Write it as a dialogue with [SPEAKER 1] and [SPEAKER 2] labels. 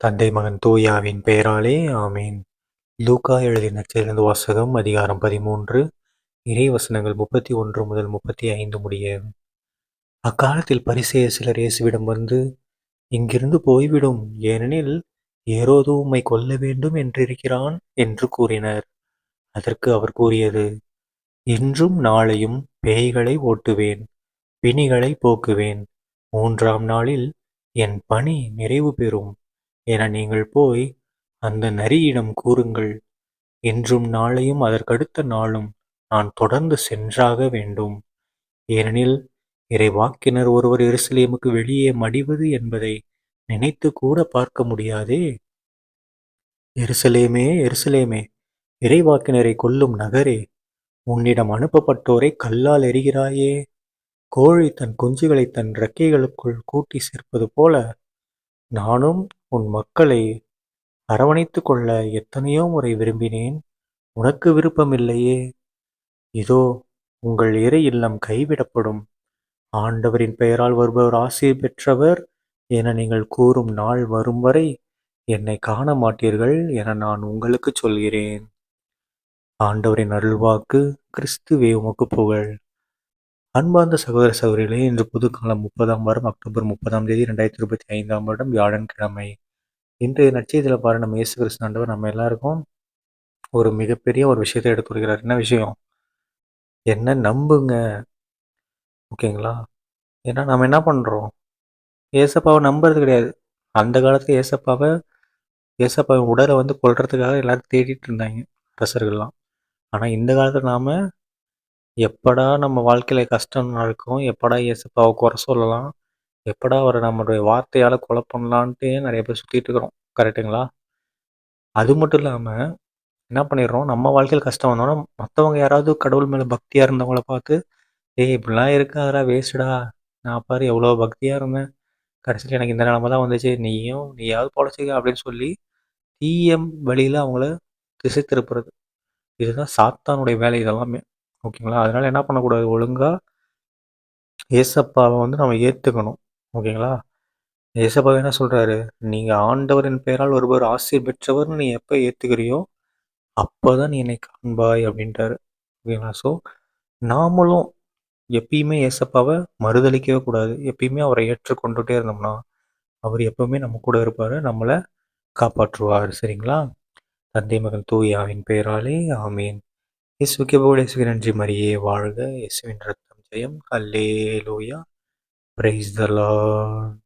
[SPEAKER 1] தந்தை மகன் தூயாவின் பெயராலே ஆமேன். லூகா எழுதின சிறந்த வாசகம் அதிகாரம் பதிமூன்று இறை வசனங்கள் முப்பத்தி ஒன்று முதல் முப்பத்தி ஐந்து முடிய. அக்காலத்தில் பரிசெய சிலர் இயேசுவிடம் வந்து இங்கிருந்து போய்விடும் ஏனெனில் ஏரோது உம்மை கொல்ல வேண்டும் என்றிருக்கிறான் என்று கூறினர். அதற்கு அவர் கூறியது இன்றும் நாளையும் பேய்களை ஓட்டுவேன் பிணிகளை போக்குவேன். மூன்றாம் நாளில் என் பணி நிறைவு பெறும். என நீங்கள் போய் அந்த நரியிடம் கூறுங்கள் இன்றும் நாளையும் அதற்கடுத்த நாளும் நான் தொடர்ந்து சென்றாக வேண்டும். ஏனெனில் இறைவாக்கினர் ஒருவர் எருசலேமுக்கு வெளியே மடிவது என்பதை நினைத்து கூட பார்க்க முடியாதே. எருசலேமே எருசலேமே இறைவாக்கினரை கொல்லும் நகரே உன்னிடம் அனுப்பப்பட்டோரை கல்லால் எறிகிறாயே. கோழி தன் குஞ்சுகளை தன் இறக்கைகளுக்குள் கூட்டி சேர்ப்பது போல நானும் உன் மக்களை அரவணைத்து கொள்ள எத்தனையோ முறை விரும்பினேன். உனக்கு விருப்பமில்லையே. இதோ உங்கள் இறை இல்லம் கைவிடப்படும். ஆண்டவரின் பெயரால் வருபவர் ஆசிர் பெற்றவர் என நீங்கள் கூறும் நாள் வரும் வரை என்னை காண மாட்டீர்கள் என நான் உங்களுக்கு சொல்கிறேன். ஆண்டவரின் அருள்வாக்கு கிறிஸ்துவே உமக்கு புகழ். அன்பார்ந்த சகோதர சகோதரிகளே இன்று புதுக்காலம் முப்பதாம் வாரம் அக்டோபர் முப்பதாம் தேதி ரெண்டாயிரத்தி இருபத்தி ஐந்தாம் வருடம் வியாழன்கிழமை. இன்றைய நட்சத்திரத்தில் பாரு நம்ம இயேசு கிறிஸ்து ஆண்டவர் நம்ம எல்லாருக்கும் ஒரு மிகப்பெரிய ஒரு விஷயத்தை எடுத்து வருகிறார் என்ன விஷயம்? என்ன நம்புங்க? ஓகேங்களா? ஏன்னா நம்ம என்ன பண்ணுறோம் ஏசப்பாவை நம்புறது கிடையாது. அந்த காலத்தில் ஏசப்பாவை ஏசப்பாவை உடலை வந்து கொள்றதுக்காக எல்லாரும் தேடிட்டு இருந்தாங்க அரசர்கள்லாம். ஆனால் இந்த காலத்தில் நாம் எப்படா நம்ம வாழ்க்கையில் கஷ்டம் நடக்கும் எப்படா இயேசுப்பாவை குறை சொல்லலாம் எப்படா அவரை நம்மளுடைய வார்த்தையால் கொலை நிறைய பேர் சுற்றிட்டு இருக்கிறோம். கரெக்டுங்களா அது மட்டும் இல்லாமல் என்ன பண்ணிடுறோம்? நம்ம வாழ்க்கையில் கஷ்டம் வந்தோன்னா மற்றவங்க யாராவது கடவுள் மேலே பக்தியாக இருந்தவங்கள பார்த்து ஏய் இப்படிலாம் இருக்காதடா வேஸ்டா நான் பாரு எவ்வளோ பக்தியாக இருந்தேன். கடைசியில் எனக்கு இந்த நிலமை தான் வந்துச்சு. நீயும் நீயாவது பொழைச்சிக்க அப்படின்னு சொல்லி தீய வழியில் அவங்கள திசை திருப்புறது. இதுதான் சாத்தானுடைய வேலை இதெல்லாமே. ஓகேங்களா? அதனால் என்ன பண்ணக்கூடாது? ஒழுங்காக ஏசப்பாவை வந்து நம்ம ஏற்றுக்கணும் ஓகேங்களா? ஏசப்பா என்ன சொல்கிறாரு நீங்கள் ஆண்டவரின் பெயரால் ஒருவர் ஆசிரியர் பெற்றவர்னு நீ எப்போ ஏற்றுக்கிறியோ அப்போ தான் நீ என்னை காண்பாய் அப்படின்ட்டாரு. ஓகேங்களா? ஸோ நாமளும் எப்பயுமே ஏசப்பாவை மறுதளிக்கவே கூடாது. எப்பயுமே அவரை ஏற்றுக்கொண்டுகிட்டே இருந்தோம்னா அவர் எப்பவுமே நம்ம கூட இருப்பார் நம்மளை காப்பாற்றுவார். சரிங்களா? தந்தை மகன் தூயாவின் பெயராலே ஆமீன். இயேசுக்கு போல் இயேசுக்கு நன்றி மரியே. வாழ்க இயேசுவின் ரத்தம் ஜெயம். அல்லே லூயா பிரைஸ் த லார்ட்